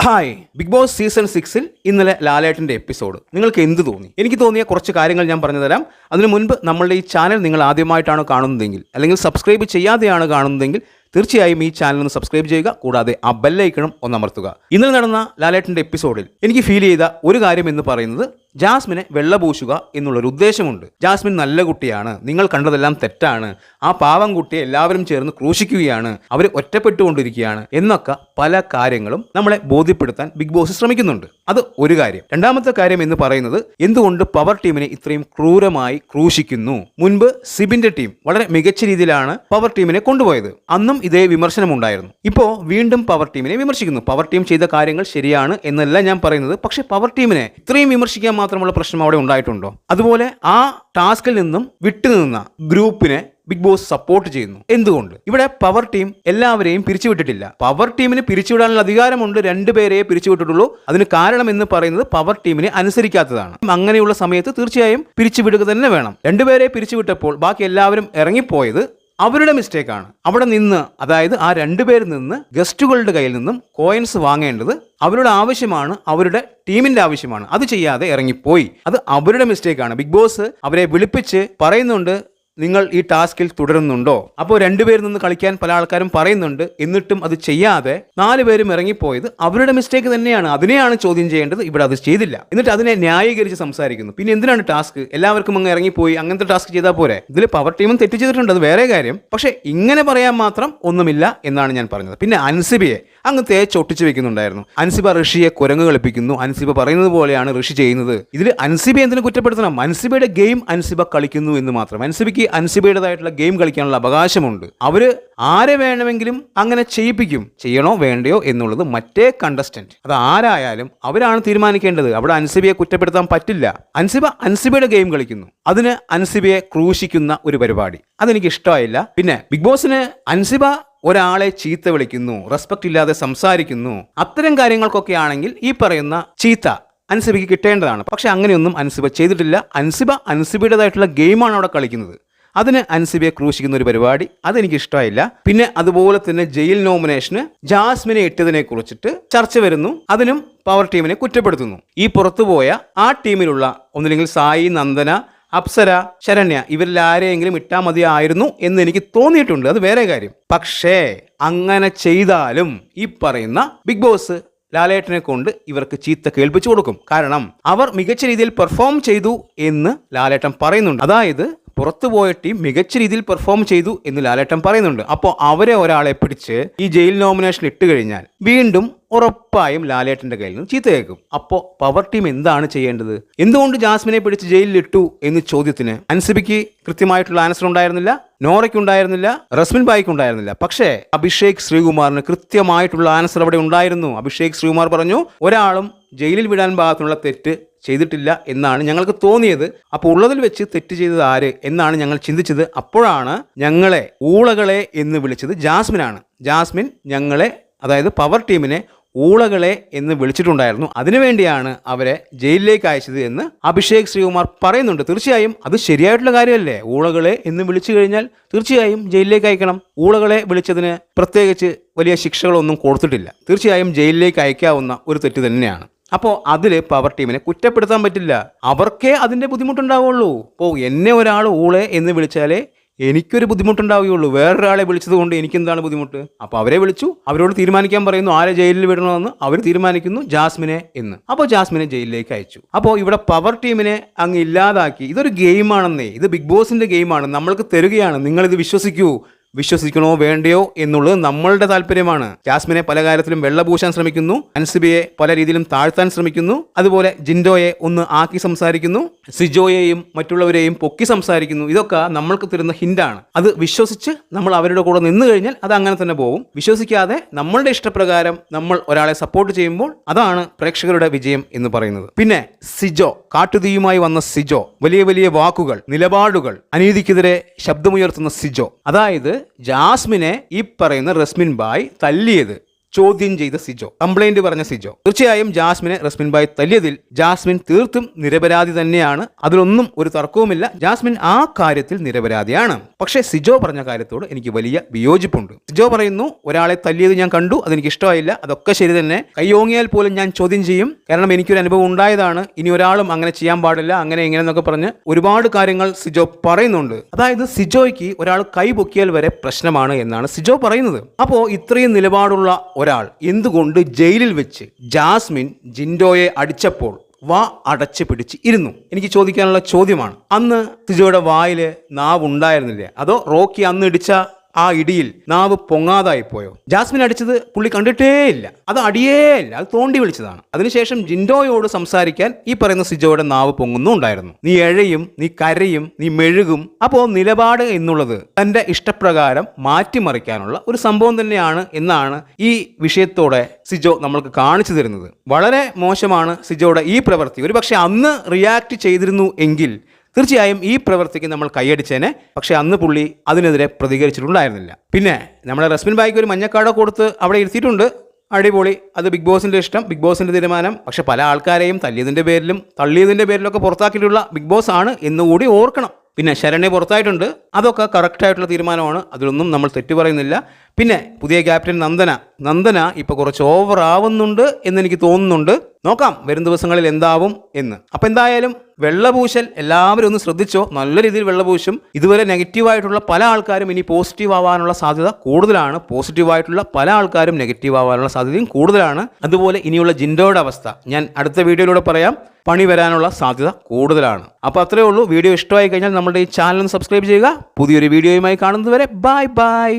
Hi big boss season സിക്സിൽ ഇന്നലെ ലാലേട്ടന്റെ എപ്പിസോഡ് നിങ്ങൾക്ക് എന്ത് തോന്നി? എനിക്ക് തോന്നിയ കുറച്ച് കാര്യങ്ങൾ ഞാൻ പറഞ്ഞു തരാം അതിനു മുൻപ് നമ്മളുടെ ഈ ചാനൽ നിങ്ങൾ ആദ്യമായിട്ടാണ് കാണുന്നതെങ്കിൽ അല്ലെങ്കിൽ സബ്സ്ക്രൈബ് ചെയ്യാതെയാണ് കാണുന്നതെങ്കിൽ തീർച്ചയായും ഈ ചാനൽ ഒന്ന് സബ്സ്ക്രൈബ് ചെയ്യുക കൂടാതെ ആ ബെല്ലൈക്കണം ഒന്ന് അമർത്തുക. ഇന്നലെ നടന്ന ലാലേട്ടന്റെ എപ്പിസോഡിൽ എനിക്ക് ഫീൽ ചെയ്ത ഒരു കാര്യം എന്ന് പറയുന്നത് ജാസ്മിനെ വെള്ളപൂശുക എന്നുള്ളൊരു ഉദ്ദേശമുണ്ട്. ജാസ്മിൻ നല്ല കുട്ടിയാണ്. നിങ്ങൾ കണ്ടതെല്ലാം തെറ്റാണ്. ആ പാവം കുട്ടിയെ എല്ലാവരും ചേർന്ന് ക്രൂശിക്കുകയാണ്. അവർ ഒറ്റപ്പെട്ടുകൊണ്ടിരിക്കുകയാണ്. എന്നൊക്കെ പല കാര്യങ്ങളും നമ്മളെ ബോധ്യപ്പെടുത്താൻ ബിഗ് ബോസ് ശ്രമിക്കുന്നുണ്ട്. അത് ഒരു കാര്യം. രണ്ടാമത്തെ കാര്യം എന്ന് പറയുന്നത് എന്തുകൊണ്ട് പവർ ടീമിനെ ഇത്രയും ക്രൂരമായി ക്രൂശിക്കുന്നു? മുൻപ് സിബിന്റെ ടീം വളരെ മികച്ച രീതിയിലാണ് പവർ ടീമിനെ കൊണ്ടുപോയത്. അന്നും ഇതേ വിമർശനമുണ്ടായിരുന്നു. ഇപ്പോ വീണ്ടും പവർ ടീമിനെ വിമർശിക്കുന്നു. പവർ ടീം ചെയ്ത കാര്യങ്ങൾ ശരിയാണ് എന്നല്ല ഞാൻ പറയുന്നത്. പക്ഷേ പവർ ടീമിനെ ഇത്രയും വിമർശിക്കാൻ മാത്രമുള്ള പ്രശ്നം അവിടെ ഉണ്ടായിട്ടുണ്ടോ? അതുപോലെ ആ ടാസ്കിൽ നിന്നും വിട്ടുനിന്ന ഗ്രൂപ്പിനെ ബിഗ് ബോസ് സപ്പോർട്ട് ചെയ്യുന്നു. എന്തുകൊണ്ട്? ഇവിടെ പവർ ടീം എല്ലാവരെയും പിരിച്ചുവിട്ടിട്ടില്ല. പവർ ടീമിന് പിരിച്ചുവിടാനുള്ള അധികാരമുണ്ട് രണ്ടുപേരെ പിരിച്ചുവിട്ടിട്ടുള്ളൂ. അതിന് കാരണം എന്ന് പറയുന്നത് പവർ ടീമിനെ അനുസരിക്കാത്തതാണ്. അങ്ങനെയുള്ള സമയത്ത് തീർച്ചയായും പിരിച്ചുവിടുക തന്നെ വേണം. രണ്ടുപേരെ പിരിച്ചുവിട്ടപ്പോൾ ബാക്കി എല്ലാവരും ഇറങ്ങിപ്പോയത് അവരുടെ മിസ്റ്റേക്കാണ് അവിടെ നിന്ന് അതായത് ആ രണ്ടുപേരിൽ നിന്ന് ഗസ്റ്റുകളുടെ കയ്യിൽ നിന്നും കോയിൻസ് വാങ്ങേണ്ടത് അവരുടെ ആവശ്യമാണ് അവരുടെ ടീമിന്റെ ആവശ്യമാണ്. അത് ചെയ്യാതെ ഇറങ്ങിപ്പോയി. അത് അവരുടെ മിസ്റ്റേക്കാണ് ബിഗ് ബോസ് അവരെ വിളിപ്പിച്ച് പറയുന്നുണ്ട് നിങ്ങൾ ഈ ടാസ്കിൽ തുടരുന്നുണ്ടോ? അപ്പോൾ രണ്ടുപേരിൽ നിന്ന് കളിക്കാൻ പല ആൾക്കാരും പറയുന്നുണ്ട്. എന്നിട്ടും അത് ചെയ്യാതെ നാല് പേരും ഇറങ്ങിപ്പോയത് അവരുടെ മിസ്റ്റേക്ക് തന്നെയാണ്. അതിനെയാണ് ചോദ്യം ചെയ്യേണ്ടത്. ഇവിടെ അത് ചെയ്തില്ല. എന്നിട്ട് അതിനെ ന്യായീകരിച്ച് സംസാരിക്കുന്നു. പിന്നെ എന്തിനാണ് ടാസ്ക്? എല്ലാവർക്കും അങ്ങ് ഇറങ്ങിപ്പോയി. അങ്ങനത്തെ ടാസ്ക് ചെയ്താൽ പോരെ. ഇതിൽ പവർ ടീമും തെറ്റ് ചെയ്തിട്ടുണ്ട്. അത് വേറെ കാര്യം. പക്ഷേ ഇങ്ങനെ പറയാൻ മാത്രം ഒന്നുമില്ല എന്നാണ് ഞാൻ പറഞ്ഞത്. പിന്നെ അൻസിബിയെ അങ്ങ് തേച്ചൊട്ടിച്ചു വെക്കുന്നുണ്ടായിരുന്നു. അൻസിബ ഋഷിയെ കുരങ്ങ് കളിപ്പിക്കുന്നു. അൻസിബ പറയുന്നത് പോലെയാണ് ഋഷി ചെയ്യുന്നത്. ഇതിൽ അൻസിബ എന്തിനു കുറ്റപ്പെടുത്തണം? അൻസിബയുടെ ഗെയിം അൻസിബ കളിക്കുന്നു എന്ന് മാത്രം. അൻസിബയ്ക്ക് അൻസിബയുടേതായിട്ടുള്ള ഗെയിം കളിക്കാനുള്ള അവകാശമുണ്ട്. അവർ ആരെ വേണമെങ്കിലും അങ്ങനെ ചെയ്യിപ്പിക്കും. ചെയ്യണോ വേണ്ടയോ എന്നുള്ളത് മറ്റേ കണ്ടസ്റ്റന്റ് അത് ആരായാലും അവരാണ് തീരുമാനിക്കേണ്ടത്. അവിടെ അൻസിബിയെ കുറ്റപ്പെടുത്താൻ പറ്റില്ല. അൻസിബ അൻസിബയുടെ ഗെയിം കളിക്കുന്നു. അതിന് അൻസിബിയെ ക്രൂശിക്കുന്ന ഒരു പരിപാടി. അതെനിക്ക് ഇഷ്ടമായില്ല പിന്നെ ബിഗ് ബോസിന് അൻസിബ ഒരാളെ ചീത്ത വിളിക്കുന്നു. റെസ്പെക്ട് ഇല്ലാതെ സംസാരിക്കുന്നു. അത്തരം കാര്യങ്ങൾക്കൊക്കെ ആണെങ്കിൽ ഈ പറയുന്ന ചീത്ത അൻസിബയ്ക്ക് കിട്ടേണ്ടതാണ്. പക്ഷെ അങ്ങനെയൊന്നും അൻസിബ ചെയ്തിട്ടില്ല. അൻസിബ അൻസിബയുടേതായിട്ടുള്ള ഗെയിമാണ് അവിടെ കളിക്കുന്നത്. അതിന് അൻസിബിയെ ക്രൂശിക്കുന്ന ഒരു പരിപാടി അതെനിക്ക് ഇഷ്ടമായില്ല പിന്നെ അതുപോലെ തന്നെ ജയിൽ നോമിനേഷന് ജാസ്മിനെ ഇട്ടതിനെ കുറിച്ചിട്ട് ചർച്ച വരുന്നു. അതിനും പവർ ടീമിനെ കുറ്റപ്പെടുത്തുന്നു. ഈ പുറത്തുപോയ ആ ടീമിലുള്ള ഒന്നില്ലെങ്കിൽ സായി നന്ദന അപ്സര ശരണ്യ ഇവരിൽ ആരെയെങ്കിലും ഇട്ടാൽ മതിയായിരുന്നു എന്ന് എനിക്ക് തോന്നിയിട്ടുണ്ട്. അത് വേറെ കാര്യം. പക്ഷേ അങ്ങനെ ചെയ്താലും ഈ പറയുന്ന ബിഗ് ബോസ് ലാലേട്ടനെ കൊണ്ട് ഇവർക്ക് ചീത്ത കേൾപ്പിച്ചു കൊടുക്കും. കാരണം അവർ മികച്ച രീതിയിൽ പെർഫോം ചെയ്തു എന്ന് ലാലേട്ടൻ പറയുന്നുണ്ട്. അതായത് പുറത്തുപോയ ടീം മികച്ച രീതിയിൽ പെർഫോം ചെയ്തു എന്ന് ലാലേട്ടൻ പറയുന്നുണ്ട്. അപ്പോൾ അവരെ ഒരാളെ പിടിച്ച് ഈ ജയിൽ നോമിനേഷൻ ഇട്ട് കഴിഞ്ഞാൽ വീണ്ടും ഉറപ്പായും ലാലേട്ടന്റെ കയ്യിൽ നിന്ന് ചീത്ത കേൾക്കും. അപ്പോൾ പവർ ടീം എന്താണ് ചെയ്യേണ്ടത്? എന്തുകൊണ്ട് ജാസ്മിനെ പിടിച്ച് ജയിലിൽ ഇട്ടു എന്ന് ചോദ്യത്തിന് അൻസിബിക്ക് കൃത്യമായിട്ടുള്ള ആൻസർ ഉണ്ടായിരുന്നില്ല നോറയ്ക്ക് ഉണ്ടായിരുന്നില്ല റസ്മിൻ ബായിക്ക് ഉണ്ടായിരുന്നില്ല. പക്ഷേ അഭിഷേക് ശ്രീകുമാറിന് കൃത്യമായിട്ടുള്ള ആൻസർ അവിടെ ഉണ്ടായിരുന്നു. അഭിഷേക് ശ്രീകുമാർ പറഞ്ഞു ഒരാളും ജയിലിൽ വിടാൻ ഭാഗത്തുള്ള തെറ്റ് ചെയ്തിട്ടില്ല എന്നാണ് ഞങ്ങൾക്ക് തോന്നിയത്. അപ്പോൾ ഉള്ളതിൽ വെച്ച് തെറ്റ് ചെയ്തത് ആര് എന്നാണ് ഞങ്ങൾ ചിന്തിച്ചത്. അപ്പോഴാണ് ഞങ്ങളെ ഊളകളെ എന്ന് വിളിച്ചത് ജാസ്മിനാണ്. ജാസ്മിൻ ഞങ്ങളെ അതായത് പവർ ടീമിനെ ഊളകളെ എന്ന് വിളിച്ചിട്ടുണ്ടായിരുന്നു. അതിനുവേണ്ടിയാണ് അവരെ ജയിലിലേക്ക് അയച്ചത് എന്ന് അഭിഷേക് ശ്രീകുമാർ പറയുന്നുണ്ട്. തീർച്ചയായും അത് ശരിയായിട്ടുള്ള കാര്യമല്ലേ? ഊളകളെ എന്ന് വിളിച്ചു കഴിഞ്ഞാൽ തീർച്ചയായും ജയിലിലേക്ക് അയക്കണം. ഊളകളെ വിളിച്ചതിന് പ്രത്യേകിച്ച് വലിയ ശിക്ഷകളൊന്നും കൊടുത്തിട്ടില്ല. തീർച്ചയായും ജയിലിലേക്ക് അയക്കാവുന്ന ഒരു തെറ്റ് തന്നെയാണ്. അപ്പോൾ അതിൽ പവർ ടീമിനെ കുറ്റപ്പെടുത്താൻ പറ്റില്ല. അവർക്കേ അതിന്റെ ബുദ്ധിമുട്ടുണ്ടാവുള്ളൂ. അപ്പോൾ എന്നെ ഒരാൾ ഊളെ എന്ന് വിളിച്ചാലേ എനിക്കൊരു ബുദ്ധിമുട്ടുണ്ടാവുകയുള്ളൂ. വേറൊരാളെ വിളിച്ചത് കൊണ്ട് എനിക്കെന്താണ് ബുദ്ധിമുട്ട്? അപ്പോൾ അവരെ വിളിച്ചു. അവരോട് തീരുമാനിക്കാൻ പറയുന്നു ആരെ ജയിലിൽ വിടണമെന്ന്? അവർ തീരുമാനിക്കുന്നു ജാസ്മിനെ എന്ന്. അപ്പോൾ ജാസ്മിനെ ജയിലിലേക്ക് അയച്ചു. അപ്പോൾ ഇവിടെ പവർ ടീമിനെ അങ്ങ് ഇല്ലാതാക്കി. ഇതൊരു ഗെയിമാണെന്നേ ഇത് ബിഗ് ബോസിന്റെ ഗെയിമാണ് നമ്മൾക്ക് തരികയാണ്. നിങ്ങളിത് വിശ്വസിക്കൂ. വിശ്വസിക്കണോ വേണ്ടയോ എന്നുള്ളത് നമ്മളുടെ താല്പര്യമാണ്. ജാസ്മിനെ പല കാര്യത്തിലും വെള്ളപൂശാൻ ശ്രമിക്കുന്നു. അൻസിബിയെ പല രീതിയിലും താഴ്ത്താൻ ശ്രമിക്കുന്നു. അതുപോലെ ജിൻഡോയെ ഒന്ന് ആക്കി സംസാരിക്കുന്നു. സിജോയെയും മറ്റുള്ളവരെയും പൊക്കി സംസാരിക്കുന്നു. ഇതൊക്കെ നമ്മൾക്ക് തരുന്ന ഹിന്റാണ്. അത് വിശ്വസിച്ച് നമ്മൾ അവരുടെ കൂടെ നിന്ന് കഴിഞ്ഞാൽ അത് അങ്ങനെ തന്നെ പോകും. വിശ്വസിക്കാതെ നമ്മളുടെ ഇഷ്ടപ്രകാരം നമ്മൾ ഒരാളെ സപ്പോർട്ട് ചെയ്യുമ്പോൾ അതാണ് പ്രേക്ഷകരുടെ വിജയം എന്ന് പറയുന്നത്. പിന്നെ സിജോ കാട്ടുതീയുമായി വന്ന സിജോ വലിയ വലിയ വാക്കുകൾ നിലപാടുകൾ അനീതിക്കെതിരെ ശബ്ദമുയർത്തുന്ന സിജോ. അതായത് ജാസ്മിനെ ഈ പറയുന്ന റസ്മിൻ ബായ് തല്ലിയത് ചോദ്യം ചെയ്ത സിജോ കംപ്ലൈന്റ് പറഞ്ഞ സിജോ. തീർച്ചയായും ജാസ്മിനെ റസ്മിൻ ബായ് തല്ലിയതിൽ ജാസ്മിൻ തീർത്തും നിരപരാധി തന്നെയാണ്. അതിലൊന്നും ഒരു തർക്കവുമില്ല. ജാസ്മിൻ ആ കാര്യത്തിൽ നിരപരാധിയാണ്. പക്ഷേ സിജോ പറഞ്ഞ കാര്യത്തോട് എനിക്ക് വലിയ വിയോജിപ്പുണ്ട്. സിജോ പറയുന്നു ഒരാളെ തല്ലിയത് ഞാൻ കണ്ടു അതെനിക്ക് ഇഷ്ടമായില്ല. അതൊക്കെ ശരി തന്നെ. കയ്യോങ്ങിയാൽ പോലും ഞാൻ ചോദ്യം ചെയ്യും. കാരണം എനിക്കൊരു അനുഭവം ഉണ്ടായതാണ്. ഇനി ഒരാളും അങ്ങനെ ചെയ്യാൻ പാടില്ല അങ്ങനെ ഇങ്ങനെ എന്നൊക്കെ പറഞ്ഞ് ഒരുപാട് കാര്യങ്ങൾ സിജോ പറയുന്നുണ്ട്. അതായത് സിജോയ്ക്ക് ഒരാൾ കൈ പൊക്കിയാൽ വരെ പ്രശ്നമാണ് എന്നാണ് സിജോ പറയുന്നത്. അപ്പോൾ ഇത്രയും നിലപാടുള്ള ഒരാൾ എന്തുകൊണ്ട് ജയിലിൽ വെച്ച് ജാസ്മിൻ ജിൻഡോയെ അടിച്ചപ്പോൾ വാ അടച്ചു പിടിച്ച് ഇരുന്നു? എനിക്ക് ചോദിക്കാനുള്ള ചോദ്യമാണ്. അന്ന് സിജോയുടെ വായിൽ നാവ് ഉണ്ടായിരുന്നില്ലേ അതോ റോക്കി അന്ന് ഇടിച്ച ആ ഇടിയിൽ നാവ് പൊങ്ങാതായി പോയോ ജാസ്മിൻ അടിച്ചത് പുള്ളി കണ്ടിട്ടേ ഇല്ല. അത് അടിയേ ഇല്ല. അത് തോണ്ടി വിളിച്ചതാണ്. അതിനുശേഷം ജിൻഡോയോട് സംസാരിക്കാൻ ഈ പറയുന്ന സിജോയുടെ നാവ് പൊങ്ങുന്നുണ്ടായിരുന്നു. നീ എഴയും നീ കരയും നീ മെഴുകും. അപ്പോൾ നിലപാട് എന്നുള്ളത് തന്റെ ഇഷ്ടപ്രകാരം മാറ്റിമറിക്കാനുള്ള ഒരു സംഭവം തന്നെയാണ് എന്നാണ് ഈ വിഷയത്തോടെ സിജോ നമ്മൾക്ക് കാണിച്ചു തരുന്നത്. വളരെ മോശമാണ് സിജോയുടെ ഈ പ്രവൃത്തി. ഒരു പക്ഷെ അന്ന് റിയാക്ട് ചെയ്തിരുന്നു എങ്കിൽ തീർച്ചയായും ഈ പ്രവൃത്തിക്ക് നമ്മൾ കൈയടിച്ചേനെ പക്ഷേ അന്ന് പുള്ളി അതിനെതിരെ പ്രതികരിച്ചിട്ടുണ്ടായിരുന്നില്ല. പിന്നെ നമ്മുടെ റസ്മിൻ ബായിക്ക് ഒരു മഞ്ഞക്കാടോ കൊടുത്ത് അവിടെ ഇരുത്തിയിട്ടുണ്ട്. അടിപൊളി. അത് ബിഗ് ബോസിന്റെ ഇഷ്ടം ബിഗ് ബോസിന്റെ തീരുമാനം. പക്ഷേ പല ആൾക്കാരെയും തല്ലിയതിന്റെ പേരിലും തള്ളിയതിന്റെ പേരിലൊക്കെ പുറത്താക്കിയിട്ടുള്ള ബിഗ് ബോസ് ആണ് എന്നുകൂടി ഓർക്കണം. പിന്നെ ശരണ്യ പുറത്തായിട്ടുണ്ട്. അതൊക്കെ കറക്റ്റായിട്ടുള്ള തീരുമാനമാണ്. അതിലൊന്നും നമ്മൾ തെറ്റു പറയുന്നില്ല. പിന്നെ പുതിയ ക്യാപ്റ്റൻ നന്ദന. നന്ദന ഇപ്പോൾ കുറച്ച് ഓവർ ആവുന്നുണ്ട് എന്നെനിക്ക് തോന്നുന്നുണ്ട്. നോക്കാം വരും ദിവസങ്ങളിൽ എന്താവും എന്ന്. അപ്പം എന്തായാലും വെള്ളപൂശൽ എല്ലാവരും ഒന്ന് ശ്രദ്ധിച്ചോ. നല്ല രീതിയിൽ വെള്ളപൂശും. ഇതുവരെ നെഗറ്റീവായിട്ടുള്ള പല ആൾക്കാരും ഇനി പോസിറ്റീവ് ആവാനുള്ള സാധ്യത കൂടുതലാണ്. പോസിറ്റീവായിട്ടുള്ള പല ആൾക്കാരും നെഗറ്റീവ് ആവാനുള്ള സാധ്യതയും കൂടുതലാണ്. അതുപോലെ ഇനിയുള്ള ജിൻഡോയുടെ അവസ്ഥ. ഞാൻ അടുത്ത വീഡിയോയിലൂടെ പറയാം. പണി വരാനുള്ള സാധ്യത കൂടുതലാണ്. അപ്പോൾ അത്രേ ഉള്ളൂ. വീഡിയോ ഇഷ്ടമായി കഴിഞ്ഞാൽ നമ്മുടെ ഈ ചാനൽ സബ്സ്ക്രൈബ് ചെയ്യുക. പുതിയൊരു വീഡിയോയുമായി കാണുന്നതുവരെ ബൈ ബൈ.